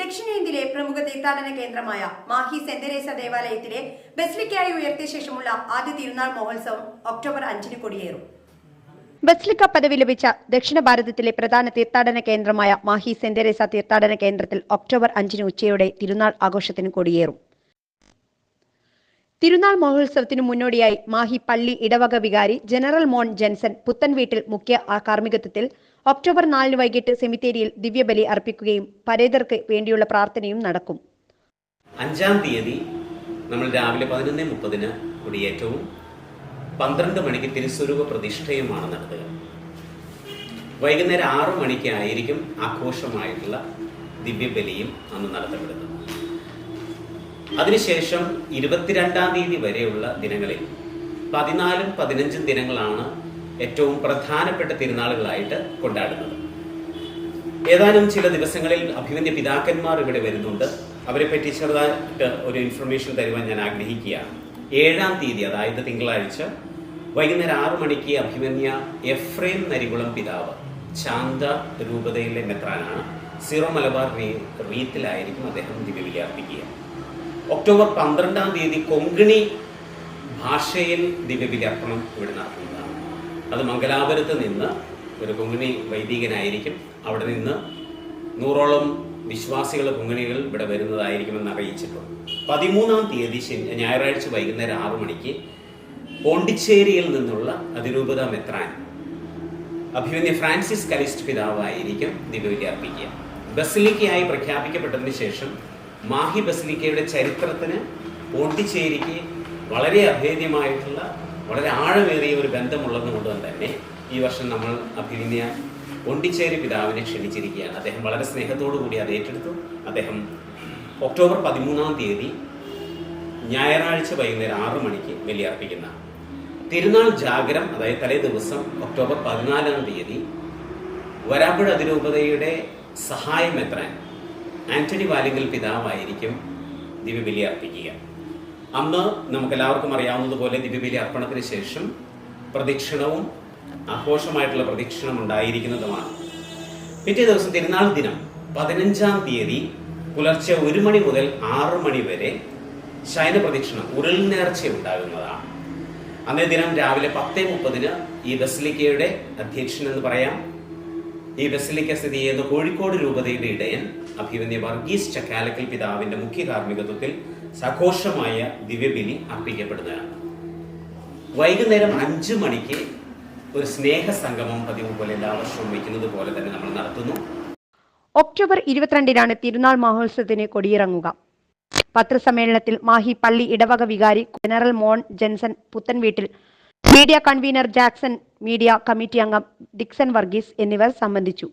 ദക്ഷിണേന്ത്യയിലെ പ്രമുഖ തീർത്ഥാടന കേന്ദ്രമായ മാഹി സെന്തരേസ ദേവാലയത്തിലെ ബസ്ലിക്കായി ഉയർത്തിയ ശേഷമുള്ള ആദ്യ തിരുനാൾ മഹോത്സവം ഒക്ടോബർ അഞ്ചിന് കൊടിയേറും. ബസ്ലിക്ക പദവി ലഭിച്ച ദക്ഷിണ ഭാരതത്തിലെ പ്രധാന തീർത്ഥാടന കേന്ദ്രമായ മാഹി സെന്തരേസ തെരേസ തീർത്ഥാടന കേന്ദ്രത്തിൽ ഒക്ടോബർ അഞ്ചിന് ഉച്ചയോടെ തിരുനാൾ ആഘോഷത്തിന് കൊടിയേറും. തിരുനാൾ മഹോത്സവത്തിനു മുന്നോടിയായി മാഹി പള്ളി ഇടവക വികാരി ജനറൽ മോൺ ജെൻസൺ പുത്തൻ വീട്ടിൽ മുഖ്യ കാർമ്മികത്വത്തിൽ ഒക്ടോബർ നാലിന് വൈകിട്ട് സെമിത്തേരിയിൽ ദിവ്യബലി അർപ്പിക്കുകയും പരേതർക്ക് വേണ്ടിയുള്ള പ്രാർത്ഥനയും നടക്കും. അഞ്ചാം തീയതി നമ്മൾ രാവിലെ പതിനൊന്ന് മുപ്പതിന് കൊടിയേറ്റവും പന്ത്രണ്ട് മണിക്ക് തിരുസ്വരൂപ പ്രതിഷ്ഠയുമാണ് നടത്തുക വൈകുന്നേരം ആറു മണിക്കായിരിക്കും ആഘോഷമായിട്ടുള്ള ദിവ്യബലിയും അന്ന് നടത്തപ്പെടുന്നത്. അതിനുശേഷം ഇരുപത്തിരണ്ടാം തീയതി വരെയുള്ള ദിനങ്ങളിൽ പതിനാലും പതിനഞ്ചും ദിനങ്ങളാണ് ഏറ്റവും പ്രധാനപ്പെട്ട തിരുനാളുകളായിട്ട് കൊണ്ടാടുന്നത്. ഏതാനും ചില ദിവസങ്ങളിൽ അഭിമന്യ പിതാക്കന്മാർ ഇവിടെ വരുന്നുണ്ട്. അവരെ പറ്റി ചെറുതായിട്ട് ഒരു ഇൻഫർമേഷൻ തരുവാൻ ഞാൻ ആഗ്രഹിക്കുകയാണ്. ഏഴാം തീയതി അതായത് തിങ്കളാഴ്ച വൈകുന്നേരം ആറു മണിക്ക് അഭിമന്യ എഫ്രേം നരികുളം പിതാവ് ശാന്ത രൂപതയിലെ മെത്രാനാണ്. സീറോ മലബാർ റീത്തിലായിരിക്കും അദ്ദേഹം അർപ്പിക്കുക. ഒക്ടോബർ പന്ത്രണ്ടാം തീയതി കൊങ്കിണി ഭാഷയിൽ ദിവ്യബലിയർപ്പണം ഇവിടെ നടത്തുന്നതാണ്. അത് മംഗലാപുരത്ത് നിന്ന് ഒരു കൊങ്ങിണി വൈദികനായിരിക്കും. അവിടെ നിന്ന് നൂറോളം വിശ്വാസികൾ കൊങ്ങിണികൾ ഇവിടെ വരുന്നതായിരിക്കുമെന്ന് അറിയിച്ചിട്ടുണ്ട്. പതിമൂന്നാം തീയതി ഞായറാഴ്ച വൈകുന്നേരം ആറു മണിക്ക് പോണ്ടിച്ചേരിയിൽ നിന്നുള്ള അതിരൂപത മെത്രാൻ അഭിമന്യ ഫ്രാൻസിസ് കലിസ്റ്റ് പിതാവായിരിക്കും ദിവ്യബലി അർപ്പിക്കുക ബസിലിക്കയായി പ്രഖ്യാപിക്കപ്പെട്ടതിന് ശേഷം മാഹി ബസ്ലിക്കയുടെ ചരിത്രത്തിന് പോണ്ടിച്ചേരിക്ക് വളരെ അഭേദ്യമായിട്ടുള്ള വളരെ ആഴമേറിയ ഒരു ബന്ധമുള്ളത് കൊണ്ട് തന്നെ ഈ വർഷം നമ്മൾ അഭിനയ പോണ്ടിച്ചേരി പിതാവിനെ ക്ഷണിച്ചിരിക്കുകയാണ്. അദ്ദേഹം വളരെ സ്നേഹത്തോടു കൂടി അത് ഏറ്റെടുത്തു. അദ്ദേഹം ഒക്ടോബർ പതിമൂന്നാം തീയതി ഞായറാഴ്ച വൈകുന്നേരം ആറു മണിക്ക് ബലിയർപ്പിക്കുന്ന തിരുനാൾ ജാഗരം അതായത് തലേ ദിവസം ഒക്ടോബർ പതിനാലാം തീയതി വരാപ്പുഴ അതിരൂപതയുടെ സഹായം എത്രാൻ ആന്റണി വാലിങ്കൽ പിതാവായിരിക്കും ദിവ്യബലി അർപ്പിക്കുക. അന്ന് നമുക്കെല്ലാവർക്കും അറിയാവുന്നതുപോലെ ദിവ്യബലി അർപ്പണത്തിന് ശേഷം പ്രദക്ഷിണവും ആഘോഷമായിട്ടുള്ള പ്രദക്ഷിണം ഉണ്ടായിരിക്കുന്നതുമാണ്. പിറ്റേ ദിവസം തിരുനാൾ ദിനം പതിനഞ്ചാം തീയതി പുലർച്ചെ ഒരു മണി മുതൽ ആറ് മണി വരെ ശയന പ്രദക്ഷിണം ഉരുൾ നേർച്ച ഉണ്ടാകുന്നതാണ്. അന്നേ ദിനം രാവിലെ പത്തേ മുപ്പതിന് ഈ ബസിലിക്കയുടെ അധ്യക്ഷൻ എന്ന് പറയാം ഈ ബസിലിക്ക സ്ഥിതി ചെയ്യുന്ന കോഴിക്കോട് രൂപതയുടെ ഇടയൻ അഭിമന്യ വർഗീസ് ചക്കാലക്കൽ പിതാവിന്റെ മുഖ്യ കാർമ്മികത്വത്തിൽ സഘോഷമായ ദിവ്യബലി അർപ്പിക്കപ്പെടുന്നതാണ്. വൈകുന്നേരം അഞ്ചു മണിക്ക് ഒരു സ്നേഹ സംഗമം പതിവ് പോലെ എല്ലാ വർഷവും വയ്ക്കുന്നത് പോലെ തന്നെ നമ്മൾ നടത്തുന്നു. ഒക്ടോബർ ഇരുപത്തിരണ്ടിനാണ് തിരുനാൾ മഹോത്സവത്തിന് കൊടിയിറങ്ങുക. പത്രസമ്മേളനത്തിൽ മാഹി പള്ളി ഇടവക വികാരി ജനറൽ മോൺ Jenson Puthen Veettil media convener Jackson media committee അംഗം ഡിക്സൺ വർഗീസ് എന്നിവർ സംബന്ധിച്ചു.